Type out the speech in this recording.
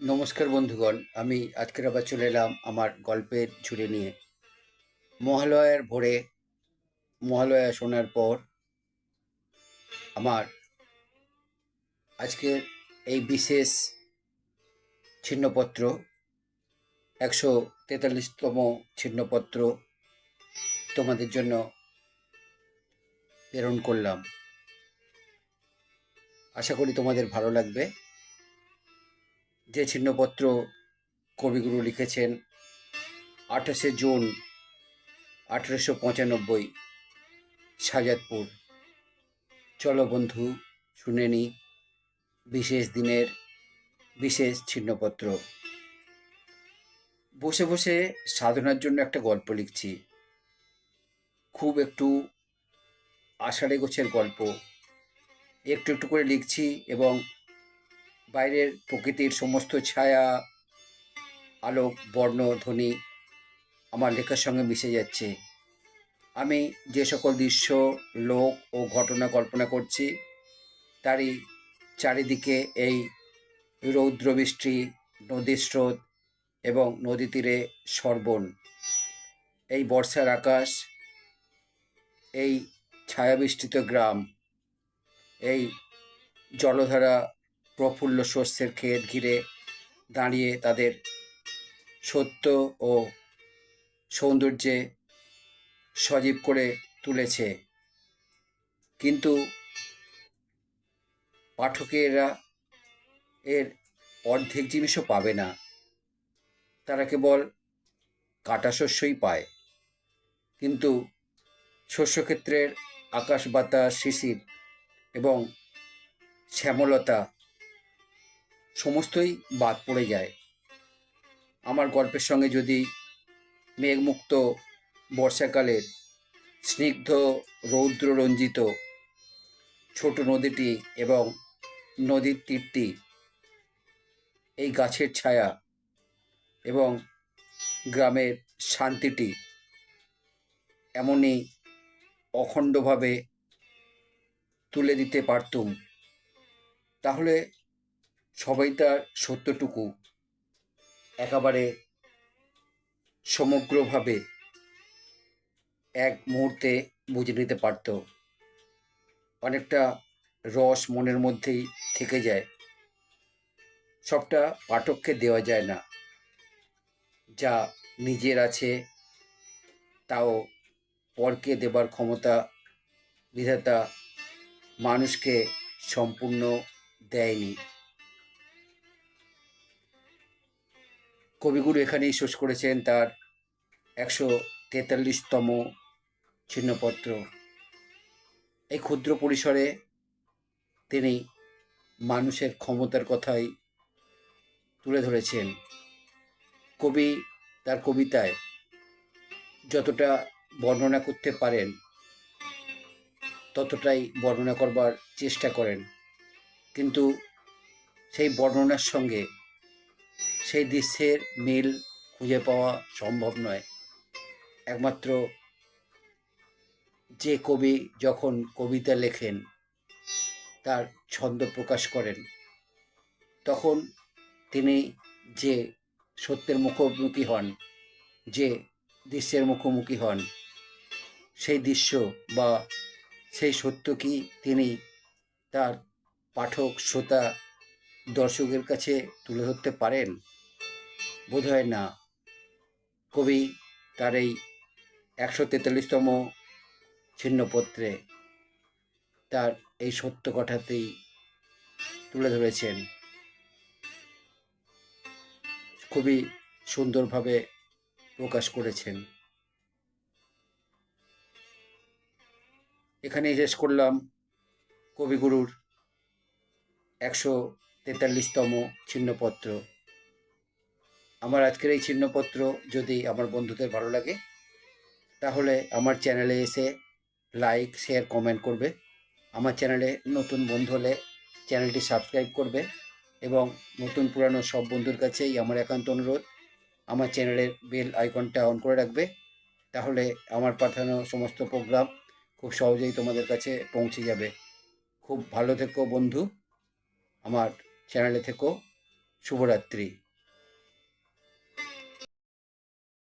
নমস্কার বন্ধুগণ, আমি আজকের আবার চলে এলাম আমার গল্পের ঝুড়ি নিয়ে। মহালয়ার ভোরে, মহালয়া শোনার পর আমার আজকের এই বিশেষ ছিন্নপত্র, একশো তেতাল্লিশতম ছিন্নপত্র তোমাদের জন্য প্রেরণ করলাম। আশা করি তোমাদের ভালো লাগবে। যে ছিন্নপত্র কবিগুরু লিখেছেন আঠাশে জুন আঠেরোশো পঁচানব্বই শাহজাদপুর চলো বন্ধু, শুনে নি বিশেষ দিনের বিশেষ ছিন্নপত্র। বসে বসে সাধনার জন্য একটা গল্প লিখছি। খুব একটু আষাঢ়ে গোছের গল্প। একটু একটু করে লিখছি এবং বাইরের প্রকৃতির সমস্ত ছায়া, আলোক, বর্ণ, ধ্বনি আমার লেখার সঙ্গে মিশে যাচ্ছে। আমি যে সকল দৃশ্য, লোক ও ঘটনা কল্পনা করছি, তারই চারিদিকে এই রৌদ্রবৃষ্টি নদীর স্রোত এবং নদী তীরে সর্বণ। এই বর্ষার আকাশ, এই ছায়াবৃষ্টিত গ্রাম, এই জলধারা প্রফুল্ল শস্যের ক্ষেত ঘিরে দাঁড়িয়ে তাদের সত্য ও সৌন্দর্যে সজীব করে তুলেছে। কিন্তু পাঠকেরা এর অর্ধেক জিনিসও পাবে না। তারা কেবল কাটা শস্যই পায়। কিন্তু শস্যক্ষেত্রের আকাশ বাতাস, শিশির এবং শ্যামলতা সমস্তই বাদ পড়ে যায়। আমার গল্পের সঙ্গে যদি মেঘমুক্ত বর্ষাকালের স্নিগ্ধ রৌদ্ররঞ্জিত ছোট নদীটি এবং নদীর তীরটি এই গাছের ছায়া এবং গ্রামের শান্তিটি এমনই অখণ্ডভাবে তুলে দিতে পারতুম, তাহলে সবাই তার সত্যটুকু একেবারে সমগ্রভাবে এক মুহূর্তে বুঝে নিতে পারত। অনেকটা রস মনের মধ্যেই থেকে যায়। সবটা পাঠককে দেওয়া যায় না। যা নিজের আছে, তাও পরকে দেবার ক্ষমতা বিধাতা মানুষকে সম্পূর্ণ দেয়নি। কবিগুরু এখানেই শেষ করেছেন তার একশো তেতাল্লিশতম ছিন্নপত্র। এই ক্ষুদ্র পরিসরে তিনি মানুষের ক্ষমতার কথাই তুলে ধরেছেন। কবি তার কবিতায় যতটা বর্ণনা করতে পারেন, ততটাই বর্ণনা করবার চেষ্টা করেন। কিন্তু সেই বর্ণনার সঙ্গে সেই দৃশ্যের মিল খুঁজে পাওয়া সম্ভব নয়। একমাত্র যে কবি যখন কবিতা লেখেন, তার ছন্দ প্রকাশ করেন, তখন তিনি যে সত্যের মুখোমুখি হন, যে দৃশ্যের মুখোমুখি হন, সেই দৃশ্য বা সেই সত্য কি তিনি তার পাঠক, শ্রোতা, দর্শকের কাছে তুলে ধরতে পারেন। বোধ হয় না। কবি তার এই একশো তেতাল্লিশতম ছিন্নপত্রে তার এই সত্য কথাতেই তুলে ধরেছেন। খুবই সুন্দরভাবে প্রকাশ করেছেন। এখানে শেষ করলাম কবিগুরুর একশো তেতাল্লিশতম ছিন্নপত্র। আমার আজকের এই চিহ্নপত্র যদি আমার বন্ধুদের ভালো লাগে, তাহলে আমার চ্যানেলে এসে লাইক, শেয়ার, কমেন্ট করবে। আমার চ্যানেলে নতুন বন্ধু হলে চ্যানেলটি সাবস্ক্রাইব করবে এবং নতুন পুরানো সব বন্ধুর কাছেই আমার একান্ত অনুরোধ, আমার চ্যানেলের বেল আইকনটা অন করে রাখবে। তাহলে আমার পাঠানো সমস্ত প্রোগ্রাম খুব সহজেই তোমাদের কাছে পৌঁছে যাবে। খুব ভালো থেকো বন্ধু। আমার চ্যানেলে থেকো। শুভরাত্রি।